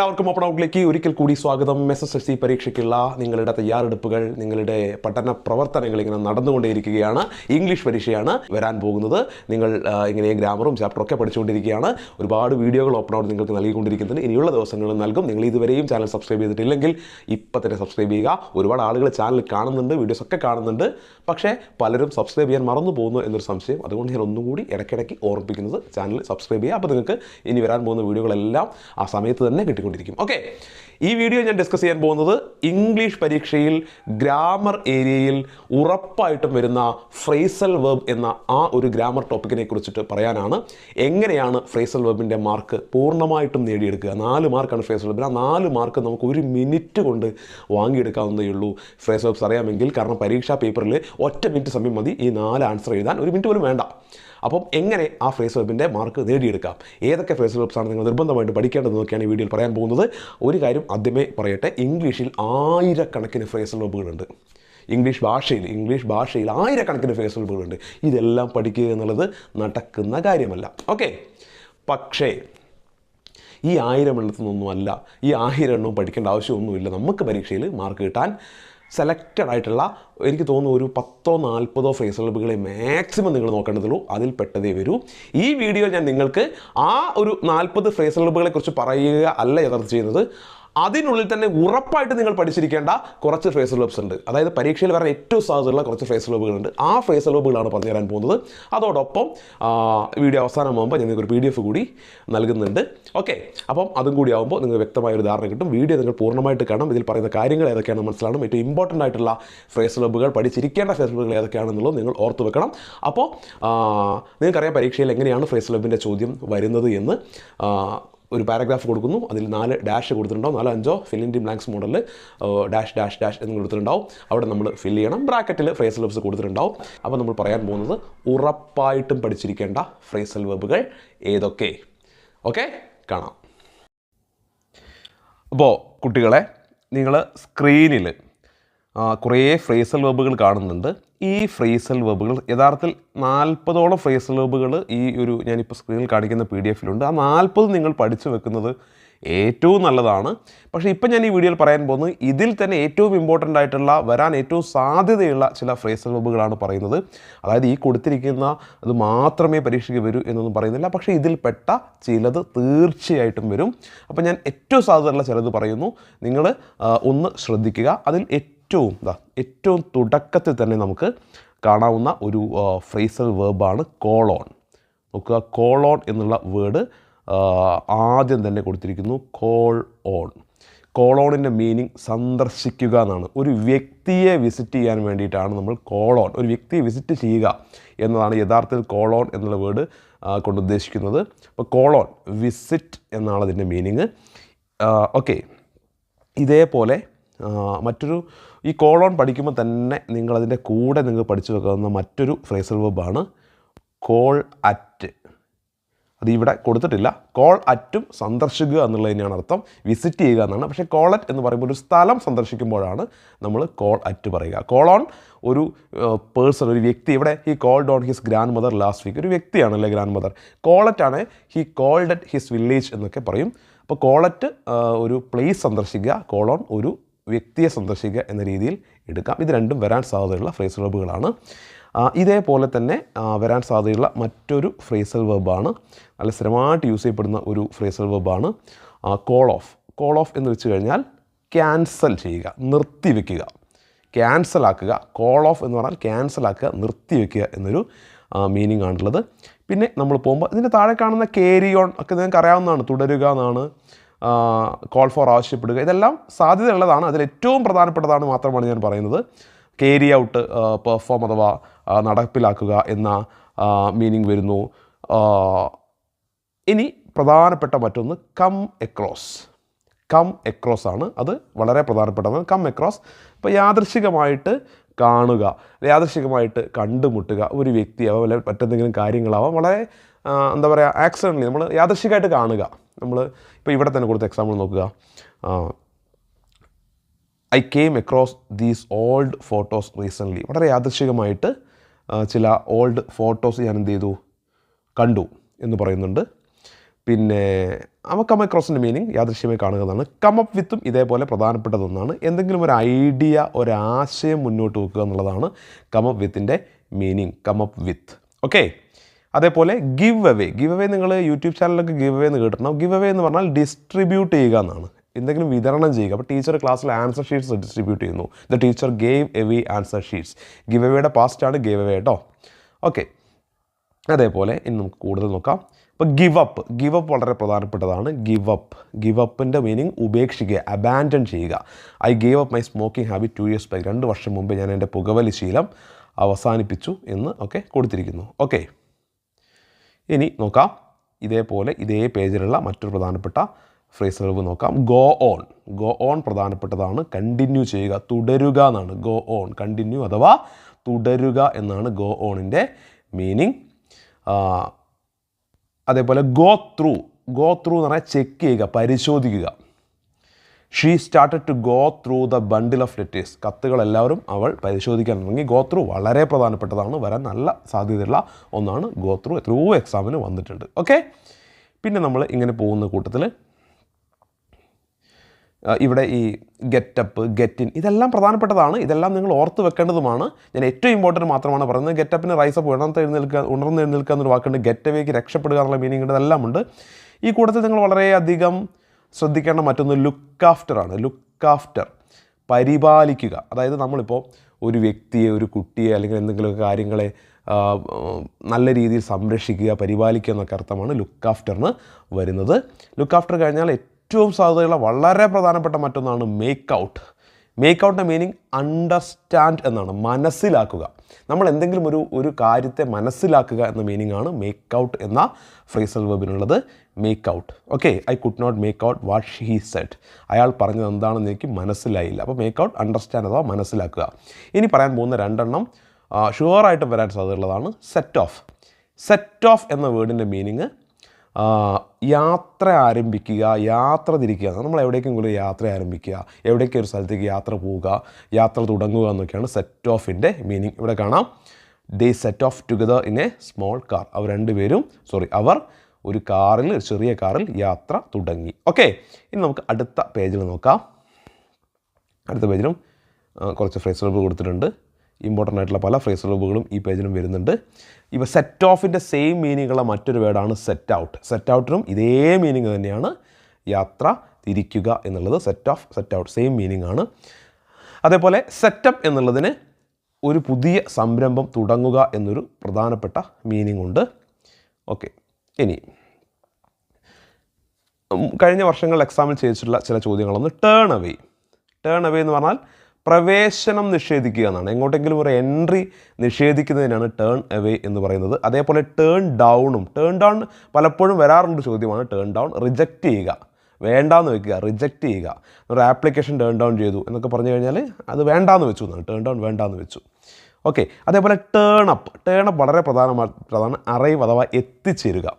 എല്ലാവർക്കും ഓപ്പൺ ഔട്ടിലേക്ക് ഒരിക്കൽ കൂടി സ്വാഗതം. എസ് എസ് എൽ സി പരീക്ഷയ്ക്കുള്ള നിങ്ങളുടെ തയ്യാറെടുപ്പുകൾ നിങ്ങളുടെ പഠന പ്രവർത്തനങ്ങൾ ഇങ്ങനെ നടന്നുകൊണ്ടേയിരിക്കുകയാണ്. ഇംഗ്ലീഷ് പരീക്ഷയാണ് വരാൻ പോകുന്നത്. നിങ്ങൾ ഇങ്ങനെ ഗ്രാമറും ചാപ്റ്ററും ഒക്കെ പഠിച്ചുകൊണ്ടിരിക്കുകയാണ്. ഒരുപാട് വീഡിയോകൾ ഓപ്പൺ ഔട്ട് നിങ്ങൾക്ക് നൽകിക്കൊണ്ടിരിക്കുന്നുണ്ട്. ഇനിയുള്ള ദിവസങ്ങളിൽ നൽകും. നിങ്ങൾ ഇതുവരെയും ചാനൽ സബ്സ്ക്രൈബ് ചെയ്തിട്ടില്ലെങ്കിൽ ഇപ്പം തന്നെ സബ്സ്ക്രൈബ് ചെയ്യുക. ഒരുപാട് ആളുകൾ ചാനൽ കാണുന്നുണ്ട് വീഡിയോസ് ഒക്കെ കാണുന്നുണ്ട്. പക്ഷേ പലരും സബ്സ്ക്രൈബ് ചെയ്യാൻ മറന്നു പോകുന്നു എന്നൊരു സംശയം. അതുകൊണ്ട് ഞാൻ ഒന്നുകൂടി ഇടയ്ക്കിടയ്ക്ക് ഓർമ്മിപ്പിക്കുന്നത് ചാനൽ സബ്സ്ക്രൈബ് ചെയ്യുക. അപ്പോൾ നിങ്ങൾക്ക് ഇനി വരാൻ പോകുന്ന വീഡിയോകളെല്ലാം ആ സമയത്ത് തന്നെ കിട്ടിക്കൊണ്ടിരിക്കും. ഓക്കെ ഈ വീഡിയോ ഞാൻ ഡിസ്കസ് ചെയ്യാൻ പോകുന്നത് ഇംഗ്ലീഷ് പരീക്ഷയിൽ ഗ്രാമർ ഏരിയയിൽ ഉറപ്പായിട്ടും വരുന്ന ഫ്രേസൽ വെർബ് എന്ന ആ ഒരു ഗ്രാമർ ടോപ്പിക്കിനെ കുറിച്ചിട്ട് പറയാനാണ്. എങ്ങനെയാണ് ഫ്രേസൽ വെബിന്റെ മാർക്ക് പൂർണമായിട്ടും നേടിയെടുക്കുക? നാല് മാർക്കാണ് ഫ്രേസൽ വെർബിന് ആ നാല് മാർക്ക് നമുക്ക് ഒരു മിനിറ്റ് കൊണ്ട് വാങ്ങിയെടുക്കാവുന്നതേ ഉള്ളൂ. ഫ്രേസ് വെബ്സ് അറിയാമെങ്കിൽ കാരണം പരീക്ഷാ പേപ്പറിൽ ഒറ്റ മിനിറ്റ് സമയം മതി. ഈ നാല് ആൻസർ എഴുതാൻ ഒരു മിനിറ്റ് പോലും വേണ്ട. അപ്പം എങ്ങനെ ആ ഫ്രേസ് വെബിന്റെ മാർക്ക് നേടിയെടുക്കാം? ഏതൊക്കെ ഫ്രേസ് വെബ്സാണ് നിങ്ങൾ നിർബന്ധമായിട്ട് പഠിക്കേണ്ടത് നോക്കിയാണ് ഈ വീഡിയോയിൽ പറയാൻ പോകുന്നത്. ഒരു കാര്യം ആദ്യമേ പറയട്ടെ ഇംഗ്ലീഷിൽ ആയിരക്കണക്കിന് ഫ്രേസ് വെബുകളുണ്ട് ഇംഗ്ലീഷ് ഭാഷയിൽ ഇംഗ്ലീഷ് ഭാഷയിൽ ആയിരക്കണക്കിന് ഫേസ് വെബുകളുണ്ട് ഇതെല്ലാം പഠിക്കുക എന്നുള്ളത് നടക്കുന്ന കാര്യമല്ല. ഓക്കെ. പക്ഷേ ഈ ആയിരം എണ്ണത്തിൽ നിന്നൊന്നുമല്ല ഈ ആയിരം എണ്ണവും പഠിക്കേണ്ട ആവശ്യമൊന്നുമില്ല. നമുക്ക് പരീക്ഷയിൽ മാർക്ക് കിട്ടാൻ സെലക്റ്റഡ് ആയിട്ടുള്ള എനിക്ക് തോന്നുന്നു ഒരു പത്തോ നാൽപ്പതോ ഫേസ് വെബുകളെ മാക്സിമം നിങ്ങൾ നോക്കേണ്ടതുള്ളൂ. അതിൽ പെട്ടതേ വരൂ. ഈ വീഡിയോ ഞാൻ നിങ്ങൾക്ക് ആ ഒരു നാൽപ്പത് ഫേസ് വെബുകളെ കുറിച്ച് പറയുക അല്ല യഥാർത്ഥം ചെയ്യുന്നത്. അതിനുള്ളിൽ തന്നെ ഉറപ്പായിട്ട് നിങ്ങൾ പഠിച്ചിരിക്കേണ്ട കുറച്ച് ഫേസ് ലോബ്സ് ഉണ്ട്. അതായത് പരീക്ഷയിൽ വരാൻ ഏറ്റവും സാധ്യതയുള്ള കുറച്ച് ഫേസ് ലോബുകളുണ്ട് ആ ഫേസ് ലോബുകളാണ് പറഞ്ഞു തരാൻ പോകുന്നത്. അതോടൊപ്പം വീഡിയോ അവസാനമാകുമ്പോൾ ഞാൻ നിങ്ങൾക്ക് ഒരു പി ഡി എഫ് കൂടി നൽകുന്നുണ്ട്. ഓക്കെ അപ്പം അതും കൂടി ആകുമ്പോൾ നിങ്ങൾക്ക് വ്യക്തമായ ഒരു ധാരണ കിട്ടും. വീഡിയോ നിങ്ങൾ പൂർണമായിട്ട് കാണാം ഇതിൽ പറയുന്ന കാര്യങ്ങൾ ഏതൊക്കെയാണെന്ന് മനസ്സിലാവണം. ഏറ്റവും ഇമ്പോർട്ടന്റ് ആയിട്ടുള്ള ഫേസ് ലോബുകൾ പഠിച്ചിരിക്കേണ്ട ഫേസ് ലോബുകൾ ഏതൊക്കെയാണെന്നുള്ളത് നിങ്ങൾ ഓർത്ത് വെക്കണം. അപ്പോൾ നിങ്ങൾക്കറിയാം പരീക്ഷയിൽ എങ്ങനെയാണ് ഫേസ് ലോബിന്റെ ചോദ്യം വരുന്നത് എന്ന്. ഒരു പാരഗ്രാഫ് കൊടുക്കുന്നു. അതിൽ നാല് ഡാഷ് കൊടുത്തിട്ടുണ്ടാവും. നാലോ അഞ്ചോ ഫില്ലിൻ ഇൻ ദി ബ്ലാങ്ക്സ് മോഡലിൽ ഡാഷ് ഡാഷ് ഡാഷ് എന്ന് കൊടുത്തിട്ടുണ്ടാവും. അവിടെ നമ്മൾ ഫില്ല് ചെയ്യണം. ബ്രാക്കറ്റിൽ ഫ്രേസൽ വെബ്സ് കൊടുത്തിട്ടുണ്ടാവും. അപ്പോൾ നമ്മൾ പറയാൻ പോകുന്നത് ഉറപ്പായിട്ടും പഠിച്ചിരിക്കേണ്ട ഫ്രേസൽ വെബുകൾ ഏതൊക്കെ? ഓക്കെ കാണാം. അപ്പോൾ കുട്ടികളെ നിങ്ങൾ സ്ക്രീനിൽ കുറേ ഫ്രേസൽ വെബുകൾ കാണുന്നുണ്ട്. ഈ ഫ്രേസൽ വെബുകൾ യഥാർത്ഥത്തിൽ നാൽപ്പതോളം ഫ്രേസൽ വെബുകൾ ഈ ഒരു ഞാനിപ്പോൾ സ്ക്രീനിൽ കാണിക്കുന്ന പി ഡി എഫിലുണ്ട്. ആ നാൽപ്പത് നിങ്ങൾ പഠിച്ചു വെക്കുന്നത് ഏറ്റവും നല്ലതാണ്. പക്ഷേ ഇപ്പം ഞാൻ ഈ വീഡിയോയിൽ പറയാൻ പോകുന്നത് ഇതിൽ തന്നെ ഏറ്റവും ഇമ്പോർട്ടന്റ് ആയിട്ടുള്ള വരാൻ ഏറ്റവും സാധ്യതയുള്ള ചില ഫ്രേസൽ വെബുകളാണ് പറയുന്നത്. അതായത് ഈ കൊടുത്തിരിക്കുന്ന അത് മാത്രമേ പരീക്ഷയ്ക്ക് വരൂ എന്നൊന്നും പറയുന്നില്ല. പക്ഷേ ഇതിൽപ്പെട്ട ചിലത് തീർച്ചയായിട്ടും വരും. അപ്പോൾ ഞാൻ ഏറ്റവും സാധ്യതയുള്ള ചിലത് പറയുന്നു. നിങ്ങൾ ഒന്ന് ശ്രദ്ധിക്കുക. അതിൽ ഏറ്റവും ദാ ഏറ്റവും തുടക്കത്തിൽ തന്നെ നമുക്ക് കാണാവുന്ന ഒരു ഫ്രേസൽ വേർബാണ് കോളോൺ നോക്കുക കോളോൺ എന്നുള്ള വേർഡ് ആദ്യം തന്നെ കൊടുത്തിരിക്കുന്നു കോൾ ഓൺ കോളോണിന്റെ മീനിങ് സന്ദർശിക്കുക എന്നാണ്. ഒരു വ്യക്തിയെ വിസിറ്റ് ചെയ്യാൻ വേണ്ടിയിട്ടാണ് നമ്മൾ കോളോൺ ഒരു വ്യക്തിയെ വിസിറ്റ് ചെയ്യുക എന്നതാണ് യഥാർത്ഥത്തിൽ കോളോൺ എന്നുള്ള വേർഡ് കൊണ്ട് ഉദ്ദേശിക്കുന്നത്. അപ്പോൾ കോളോൺ വിസിറ്റ് എന്നാണ് അതിന്റെ മീനിങ് ഓക്കെ ഇതേപോലെ മറ്റൊരു ഈ കോളോൺ പഠിക്കുമ്പോൾ തന്നെ നിങ്ങളതിന്റെ കൂടെ നിങ്ങൾ പഠിച്ചു വെക്കാവുന്ന മറ്റൊരു ഫ്രേസൽ വെബാണ് കോൾ അറ്റ് അത് ഇവിടെ കൊടുത്തിട്ടില്ല. കോൾ അറ്റും സന്ദർശിക്കുക എന്നുള്ളതിനാണ് അർത്ഥം. വിസിറ്റ് ചെയ്യുക എന്നാണ്. പക്ഷേ കോൾ അറ്റ് എന്ന് പറയുമ്പോൾ ഒരു സ്ഥലം സന്ദർശിക്കുമ്പോഴാണ് നമ്മൾ കോൾ അറ്റ് പറയുക. കോൾ ഓൺ ഒരു പേഴ്സൺ ഒരു വ്യക്തി. ഇവിടെ he called on his grandmother last week ഒരു വ്യക്തിയാണല്ലേ ഗ്രാൻഡ് മദർ കോളറ്റ് ആണ് he called at his village എന്നൊക്കെ പറയും. അപ്പോൾ കോളറ്റ് ഒരു പ്ലേസ് സന്ദർശിക്കുക. കോളോൺ ഒരു വ്യക്തിയെ സന്ദർശിക്കുക എന്ന രീതിയിൽ എടുക്കാം. ഇത് രണ്ടും വരാൻ സാധ്യതയുള്ള ഫ്രേസൽ വെബുകളാണ് ഇതേപോലെ തന്നെ വരാൻ സാധ്യതയുള്ള മറ്റൊരു ഫ്രേസൽ വെബാണ് നല്ല സ്ഥിരമായിട്ട് യൂസ് ചെയ്യപ്പെടുന്ന ഒരു ഫ്രേസൽ വെബാണ് കോൾ ഓഫ് കോൾ ഓഫ് എന്ന് വെച്ച് കഴിഞ്ഞാൽ ക്യാൻസൽ ചെയ്യുക നിർത്തിവെക്കുക ക്യാൻസൽ ആക്കുക കോൾ ഓഫ് എന്ന് പറഞ്ഞാൽ ക്യാൻസൽ ആക്കുക നിർത്തിവെക്കുക എന്നൊരു മീനിങ് ആണുള്ളത്. പിന്നെ നമ്മൾ പോകുമ്പോൾ ഇതിന്റെ താഴെ കാണുന്ന കേരി ഓൺ ഒക്കെ നിങ്ങൾക്ക് അറിയാവുന്നതാണ്. തുടരുക എന്നാണ്. കോൾ ഫോർ ആവശ്യപ്പെടുക. ഇതെല്ലാം സാധ്യതയുള്ളതാണ്. അതിൽ ഏറ്റവും പ്രധാനപ്പെട്ടതാണ് മാത്രമാണ് ഞാൻ പറയുന്നത്. കേരി ഔട്ട് പെർഫോം അഥവാ നടപ്പിലാക്കുക എന്ന മീനിങ് വരുന്നു. ഇനി പ്രധാനപ്പെട്ട മറ്റൊന്ന് കം എക്രോസ് കം എക്രോസ് ആണ്. അത് വളരെ പ്രധാനപ്പെട്ടതാണ്. കം എക്രോസ് ഇപ്പോൾ യാദൃശികമായിട്ട് കാണുക. യാദൃശികമായിട്ട് കണ്ടുമുട്ടുക. ഒരു വ്യക്തിയാവാം അല്ലെങ്കിൽ മറ്റെന്തെങ്കിലും കാര്യങ്ങളാവാം. വളരെ എന്താ പറയുക ആക്സിഡന്റ് നമ്മൾ യാദൃശികമായിട്ട് കാണുക. നമ്മൾ ഇപ്പോൾ ഇവിടെ തന്നെ കൊടുത്ത എക്സാമ്പിൾ നോക്കുക. I came across these old photos recently വളരെ യാദൃശികമായിട്ട് ചില ഓൾഡ് ഫോട്ടോസ് ഞാൻ എന്ത് ചെയ്തു? കണ്ടു എന്ന് പറയുന്നുണ്ട്. പിന്നെ അവ കം അക്രോസിന്റെ മീനിങ് യാദൃശ്യമായി കാണുക എന്നാണ്. കം അപ്പ് വിത്തും ഇതേപോലെ പ്രധാനപ്പെട്ടതൊന്നാണ് എന്തെങ്കിലും ഒരു ഐഡിയ ഒരാശയം മുന്നോട്ട് വെക്കുക എന്നുള്ളതാണ് come up വിത്തിന്റെ meaning come up with okay അതേപോലെ ഗിവ് അവേ ഗിവ് അവേ നിങ്ങൾ യൂട്യൂബ് ചാനലിലൊക്കെ ഗിവ് അവേ എന്ന് കേട്ടിട്ടുണ്ടാവും. ഗിവ് അവേ എന്ന് പറഞ്ഞാൽ ഡിസ്ട്രിബ്യൂട്ട് ചെയ്യുക എന്നാണ്. എന്തെങ്കിലും വിതരണം ചെയ്യുക. അപ്പോൾ ടീച്ചർ ക്ലാസ്സിൽ ആൻസർ ഷീറ്റ്സ് ഡിസ്ട്രിബ്യൂട്ട് ചെയ്യുന്നു. The teacher gave away answer sheets give അവയുടെ ആണ് ഗിവ് അവേ കേട്ടോ. ഓക്കെ അതേപോലെ ഇനി നമുക്ക് കൂടുതൽ നോക്കാം. ഇപ്പോൾ ഗിവ് അപ്പ് ഗിവ് അപ്പ് വളരെ പ്രധാനപ്പെട്ടതാണ്. ഗിവ് അപ്പ് ഗിവ് അപ്പിന്റെ മീനിങ് ഉപേക്ഷിക്കുക അബാൻഡൺ ചെയ്യുക. I gave up my smoking habit two years back രണ്ട് വർഷം മുമ്പ് ഞാൻ എന്റെ പുകവലി ശീലം അവസാനിപ്പിച്ചു എന്ന് ഒക്കെ കൊടുത്തിരിക്കുന്നു. ഓക്കെ ഇനി നോക്കാം. ഇതേപോലെ ഇതേ പേജിലുള്ള മറ്റൊരു പ്രധാനപ്പെട്ട ഫ്രേസ് വെർബ് നോക്കാം. ഗോ ഓൺ ഗോ ഓൺ പ്രധാനപ്പെട്ടതാണ്. കണ്ടിന്യൂ ചെയ്യുക. തുടരുക എന്നാണ്. ഗോ ഓൺ കണ്ടിന്യൂ അഥവാ തുടരുക എന്നാണ് ഗോ ഓണിന്റെ മീനിങ് അതേപോലെ ഗോ ത്രൂ ഗോ ത്രൂ എന്ന് പറഞ്ഞാൽ ചെക്ക് ചെയ്യുക പരിശോധിക്കുക. She started to go through the bundle of letters കത്തുകളെല്ലാവരും അവൾ പരിശോധിക്കാൻ തുടങ്ങി. ഗോ ത്രൂ വളരെ പ്രധാനപ്പെട്ടതാണ്. വരാൻ നല്ല സാധ്യതയുള്ള ഒന്നാണ് ഗോ ത്രൂ എത്രയോ എക്സാമിന് വന്നിട്ടുണ്ട്. ഓക്കെ പിന്നെ നമ്മൾ ഇങ്ങനെ പോകുന്ന കൂട്ടത്തിൽ ഇവിടെ ഈ ഗെറ്റപ്പ് ഗെറ്റിൻ ഇതെല്ലാം പ്രധാനപ്പെട്ടതാണ്. ഇതെല്ലാം നിങ്ങൾ ഓർത്ത് വെക്കേണ്ടതുമാണ്. ഞാൻ ഏറ്റവും ഇമ്പോർട്ടന്റ് മാത്രമാണ് പറയുന്നത്. ഗെറ്റപ്പിന് റൈസപ്പ് ഉണർന്ന് എഴുന്നേൽക്കുക ഉണർന്ന് എഴുന്നേൽക്കുക എന്നൊരു വാക്കുണ്ട് ഗെറ്റവേക്ക് രക്ഷപ്പെടുക എന്നുള്ള മീനിങ് ഉണ്ട് ഇതെല്ലാം ഉണ്ട്. ഈ കൂട്ടത്തിൽ നിങ്ങൾ വളരെയധികം ശ്രദ്ധിക്കേണ്ട മറ്റൊന്ന് ലുക്ക് ആഫ്റ്റർ ആണ്. ലുക്ക് ആഫ്റ്റർ പരിപാലിക്കുക. അതായത് നമ്മളിപ്പോൾ ഒരു വ്യക്തിയെ ഒരു കുട്ടിയെ അല്ലെങ്കിൽ എന്തെങ്കിലും കാര്യങ്ങളെ നല്ല രീതിയിൽ സംരക്ഷിക്കുക പരിപാലിക്കുക എന്നൊക്കെ അർത്ഥമാണ് ലുക്ക് ആഫ്റ്ററിന് വരുന്നത്. ലുക്ക് ആഫ്റ്റർ കഴിഞ്ഞാൽ ഏറ്റവും സാധ്യതയുള്ള വളരെ പ്രധാനപ്പെട്ട മറ്റൊന്നാണ് മേക്ക് ഔട്ട് മേക്ക് ഔട്ടിന്റെ മീനിങ് അണ്ടർസ്റ്റാൻഡ് എന്നാണ്. മനസ്സിലാക്കുക. നമ്മൾ എന്തെങ്കിലും ഒരു ഒരു കാര്യത്തെ മനസ്സിലാക്കുക എന്ന മീനിങ് ആണ് മേക്ക് ഔട്ട് എന്ന phrasal വെബിനുള്ളത് make out okay I could not make out what he said അയാൾ പറഞ്ഞത് എന്താണെന്ന് എനിക്ക് മനസ്സിലായില്ല. അപ്പോൾ മേക്ക് ഔട്ട് അണ്ടർസ്റ്റാൻഡ് അഥവാ മനസ്സിലാക്കുക. ഇനി പറയാൻ പോകുന്ന രണ്ടെണ്ണം ഷുവറായിട്ട് വരാൻ സാധ്യതയുള്ളതാണ് സെറ്റ് ഓഫ് സെറ്റ് ഓഫ് എന്ന വേർഡിന്റെ മീനിങ് യാത്ര ആരംഭിക്കുക യാത്ര തിരിക്കുക. നമ്മൾ എവിടേക്കെങ്കിലും യാത്ര ആരംഭിക്കുക. എവിടേക്ക് ഒരു സ്ഥലത്തേക്ക് യാത്ര പോവുക യാത്ര തുടങ്ങുക എന്നൊക്കെയാണ് സെറ്റ് ഓഫിന്റെ മീനിങ് ഇവിടെ കാണാം. They set off together in a small car അവർ രണ്ടുപേരും സോറി അവർ ഒരു കാറിൽ ഒരു ചെറിയ കാറിൽ യാത്ര തുടങ്ങി. ഓക്കെ ഇനി നമുക്ക് അടുത്ത പേജിൽ നോക്കാം. അടുത്ത പേജിലും കുറച്ച് ഫ്രേസ് കൊടുത്തിട്ടുണ്ട്. ഇമ്പോർട്ടന്റ് ആയിട്ടുള്ള പല ഫ്രേസ് വെർബുകളും ഈ പേജിലും വരുന്നുണ്ട്. ഇവ സെറ്റ് ഓഫിന്റെ സെയിം മീനിങ് ഉള്ള മറ്റൊരു വേർഡാണ് സെറ്റ് ഔട്ട് സെറ്റ് ഔട്ടിനും ഇതേ മീനിങ് തന്നെയാണ് യാത്ര തിരിക്കുക എന്നുള്ളത് set off set out same meaning ആണ്. അതേപോലെ സെറ്റപ്പ് എന്നുള്ളതിന് ഒരു പുതിയ സംരംഭം തുടങ്ങുക എന്നൊരു പ്രധാനപ്പെട്ട മീനിങ് ഉണ്ട്. ഓക്കെ ഇനി കഴിഞ്ഞ വർഷങ്ങളിൽ എക്സാമിൽ ചെയ്തിട്ടുള്ള ചില ചോദ്യങ്ങളൊന്ന് ടേൺ അവേ ടേൺ അവേ എന്ന് പറഞ്ഞാൽ പ്രവേശനം നിഷേധിക്കുക എന്നാണ്. എങ്ങോട്ടെങ്കിലും ഒരു എൻട്രി നിഷേധിക്കുന്നതിനാണ് ടേൺ അവേ എന്ന് പറയുന്നത്. അതേപോലെ ടേൺ ഡൗണും ടേൺ ഡൗൺ പലപ്പോഴും വരാറുള്ള ചോദ്യമാണ്. ടേൺ ഡൗൺ റിജക്റ്റ് ചെയ്യുക. വേണ്ടാന്ന് വെക്കുക. റിജക്റ്റ് ചെയ്യുക. ഒരു ആപ്ലിക്കേഷൻ ടേൺ ഡൗൺ ചെയ്തു എന്നൊക്കെ പറഞ്ഞു കഴിഞ്ഞാൽ അത് വേണ്ടാന്ന് വെച്ചു എന്നാണ്. ടേൺ ഡൗൺ വേണ്ടാന്ന് വെച്ചു. ഓക്കെ അതേപോലെ ടേൺ അപ്പ് ടേൺ അപ്പ് വളരെ പ്രധാനമാണ് പ്രധാന അറൈവ് അഥവാ എത്തിച്ചേരുക.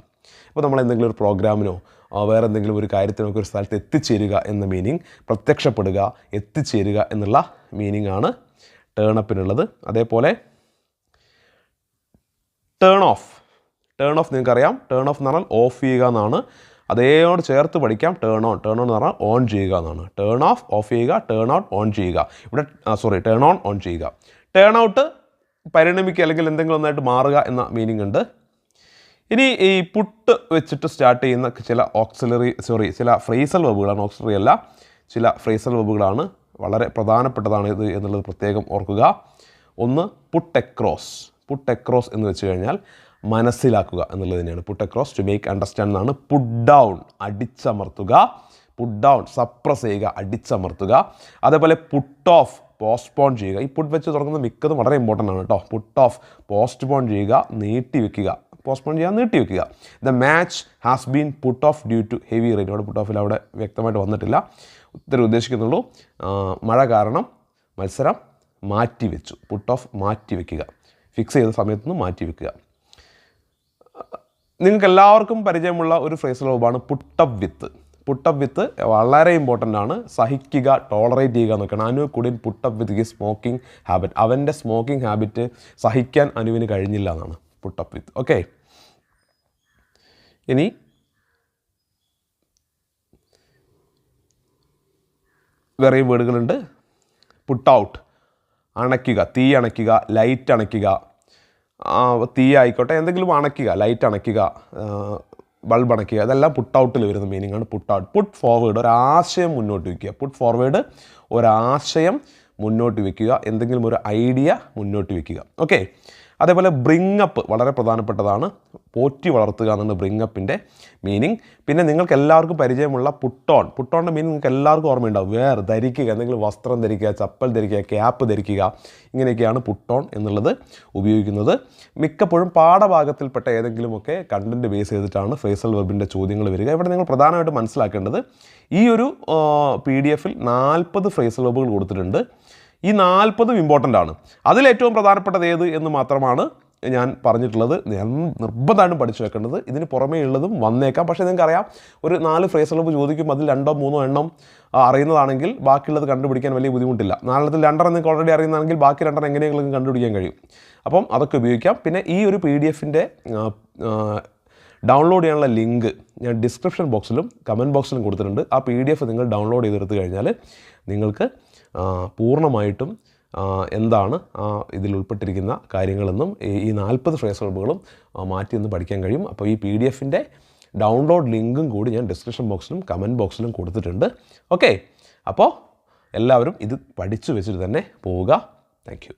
ഇപ്പോൾ നമ്മൾ എന്തെങ്കിലും ഒരു പ്രോഗ്രാമിനോ വേറെ എന്തെങ്കിലും ഒരു കാര്യത്തിനൊക്കെ ഒരു സ്ഥലത്ത് എത്തിച്ചേരുക എന്ന മീനിങ് പ്രത്യക്ഷപ്പെടുക എത്തിച്ചേരുക എന്നുള്ള മീനിങ് ആണ് ടേൺ അപ്പിനുള്ളത് അതേപോലെ ടേൺ ഓഫ് ടേൺ ഓഫ് നിങ്ങൾക്കറിയാം. ടേൺ ഓഫ് എന്ന് പറഞ്ഞാൽ ഓഫ് ചെയ്യുക എന്നാണ്. അതേയോട് ചേർത്ത് പഠിക്കാം. ടേൺ ഓൺ ടേൺ ഓൺ എന്ന് പറഞ്ഞാൽ ഓൺ ചെയ്യുക എന്നാണ്. ടേൺ ഓഫ് ഓഫ് ചെയ്യുക. ടേൺ ഔട്ട് ഓൺ ചെയ്യുക. ഇവിടെ സോറി ടേൺ ഓൺ ഓൺ ചെയ്യുക. ടേൺ ഔട്ട് പരിണമിക്കുക അല്ലെങ്കിൽ എന്തെങ്കിലും ഒന്നായിട്ട് മാറുക എന്ന മീനിങ് ഉണ്ട്. ഇനി ഈ പുട്ട് വെച്ചിട്ട് സ്റ്റാർട്ട് ചെയ്യുന്ന ചില ഓക്സിലറി സോറി ചില ഫ്രേസൽ വെബുകളാണ് ഓക്സിലറി അല്ല ചില ഫ്രേസൽ വെബുകളാണ് വളരെ പ്രധാനപ്പെട്ടതാണ് ഇത് എന്നുള്ളത് പ്രത്യേകം ഓർക്കുക. ഒന്ന് പുട്ട് എക്രോസ് പുട്ട് എക്രോസ് എന്ന് വെച്ച് കഴിഞ്ഞാൽ മനസ്സിലാക്കുക എന്നുള്ളത് തന്നെയാണ്. Put across to make understand എന്നാണ്. പുട്ട് ഡൗൺ അടിച്ചമർത്തുക. പുട്ട് ഡൗൺ സപ്രസ് ചെയ്യുക അടിച്ചമർത്തുക. അതേപോലെ പുട്ട് ഓഫ് പോസ്റ്റ്പോൺ ചെയ്യുക. ഈ പുട്ട് വെച്ച് തുടങ്ങുന്ന മിക്കതും വളരെ ഇമ്പോർട്ടന്റ് ആണ് കേട്ടോ. പുട്ട് ഓഫ് പോസ്റ്റ്പോൺ ചെയ്യുക നീട്ടി വെക്കുക. പോസ്റ്റ്പോൺ ചെയ്യാൻ നീട്ടി വെക്കുക. The match has been put off due to heavy rain അവിടെ പുട്ട് ഓഫിൽ അവിടെ വ്യക്തമായിട്ട് വന്നിട്ടില്ല. ഉത്തരം ഉദ്ദേശിക്കുന്നുള്ളൂ. മഴ കാരണം മത്സരം മാറ്റി വെച്ചു. പുട്ട് ഓഫ് മാറ്റി വെക്കുക. ഫിക്സ് ചെയ്ത സമയത്ത് നിന്ന് മാറ്റി വെക്കുക. നിങ്ങൾക്ക് എല്ലാവർക്കും പരിചയമുള്ള ഒരു phrase ലോബാണ് put up with put up with വളരെ ഇമ്പോർട്ടന്റ് ആണ്. സഹിക്കുക ടോളറേറ്റ് ചെയ്യുക എന്നൊക്കെയാണ്. Anu couldn't put up with he smoking habit അവന്റെ സ്മോക്കിംഗ് ഹാബിറ്റ് സഹിക്കാൻ അനുവിന് കഴിഞ്ഞില്ല എന്നാണ്. പുട്ട് അപ്പ് വിത്ത് ഓക്കെ ഇനി വേറെയും വേർഡുകളുണ്ട്. പുട്ട് ഔട്ട് അണയ്ക്കുക തീ അണയ്ക്കുക ലൈറ്റ് അണയ്ക്കുക. തീ ആയിക്കോട്ടെ എന്തെങ്കിലും അണയ്ക്കുക ലൈറ്റ് അണയ്ക്കുക ബൾബ് അണയ്ക്കുക. അതെല്ലാം പുട്ട് ഔട്ടിൽ വരുന്ന മീനിങ് ആണ് പുട്ട് ഔട്ട് പുട്ട് ഫോർവേഡ് ഒരാശയം മുന്നോട്ട് വയ്ക്കുക. പുട്ട് ഫോർവേഡ് ഒരാശയം മുന്നോട്ട് വയ്ക്കുക. എന്തെങ്കിലും ഒരു ഐഡിയ മുന്നോട്ട് വയ്ക്കുക. ഓക്കെ അതേപോലെ ബ്രിങ്ങപ്പ് വളരെ പ്രധാനപ്പെട്ടതാണ്. പോറ്റി വളർത്തുക എന്നുള്ള ബ്രിങ്ങപ്പിന്റെ മീനിങ് പിന്നെ നിങ്ങൾക്ക് എല്ലാവർക്കും പരിചയമുള്ള പുട്ടോൺ പുട്ടോണിന്റെ മീനിങ് നിങ്ങൾക്ക് എല്ലാവർക്കും ഓർമ്മയുണ്ടാവും. വേർ ധരിക്കുക എന്തെങ്കിലും വസ്ത്രം ധരിക്കുക ചപ്പൽ ധരിക്കുക ക്യാപ്പ് ധരിക്കുക ഇങ്ങനെയൊക്കെയാണ് പുട്ടോൺ എന്നുള്ളത് ഉപയോഗിക്കുന്നത്. മിക്കപ്പോഴും പാഠഭാഗത്തിൽപ്പെട്ട ഏതെങ്കിലുമൊക്കെ കണ്ടന്റ് ബേസ് ചെയ്തിട്ടാണ് ഫേസൽ വെബിന്റെ ചോദ്യങ്ങൾ വരിക. ഇവിടെ നിങ്ങൾ പ്രധാനമായിട്ട് മനസ്സിലാക്കേണ്ടത് ഈ ഒരു പി ഡി എഫിൽ നാൽപ്പത് ഫ്രേസൽ വെബുകൾ കൊടുത്തിട്ടുണ്ട്. ഈ നാൽപ്പതും ഇമ്പോർട്ടന്റ് ആണ്. അതിലേറ്റവും പ്രധാനപ്പെട്ടത് ഏത് എന്ന് മാത്രമാണ് ഞാൻ പറഞ്ഞിട്ടുള്ളത്. ഞാൻ നിർബന്ധമായിട്ടും പഠിച്ചു വെക്കേണ്ടത് ഇതിന് പുറമേ ഉള്ളതും വന്നേക്കാം. പക്ഷേ നിങ്ങൾക്കറിയാം ഒരു നാല് ഫ്രേസുകൾ ചോദിക്കുമ്പോൾ അതിൽ രണ്ടോ മൂന്നോ എണ്ണം അറിയുന്നതാണെങ്കിൽ ബാക്കിയുള്ളത് കണ്ടുപിടിക്കാൻ വലിയ ബുദ്ധിമുട്ടില്ല. നാലെണ്ണത്തിൽ രണ്ടെണ്ണം നിങ്ങൾക്ക് ഓൾറെഡി അറിയുന്നതാണെങ്കിൽ ബാക്കി രണ്ടെണ്ണം എങ്ങനെയെങ്കിലും കണ്ടുപിടിക്കാൻ കഴിയും. അപ്പം അതൊക്കെ ഉപയോഗിക്കാം. പിന്നെ ഈ ഒരു പി ഡി എഫിന്റെ ഡൗൺലോഡ് ചെയ്യാനുള്ള ലിങ്ക് ഞാൻ ഡിസ്ക്രിപ്ഷൻ ബോക്സിലും കമന്റ് ബോക്സിലും കൊടുത്തിട്ടുണ്ട്. ആ പി ഡി എഫ് നിങ്ങൾ ഡൗൺലോഡ് ചെയ്തെടുത്ത് കഴിഞ്ഞാൽ നിങ്ങൾക്ക് പൂർണമായിട്ടും എന്താണ് ഇതിൽ ഉൾപ്പെട്ടിരിക്കുന്ന കാര്യങ്ങളെന്നും ഈ- നാൽപ്പത് ഫ്രേസ് വെബുകളും മാറ്റി ഒന്ന് പഠിക്കാൻ കഴിയും. അപ്പോൾ ഈ പി ഡി എഫിന്റെ ഡൗൺലോഡ് ലിങ്കും കൂടി ഞാൻ ഡിസ്ക്രിപ്ഷൻ ബോക്സിലും കമന്റ് ബോക്സിലും കൊടുത്തിട്ടുണ്ട്. ഓക്കെ. അപ്പോൾ എല്ലാവരും ഇത് പഠിച്ചു വെച്ചിട്ട് തന്നെ പോവുക. Thank you.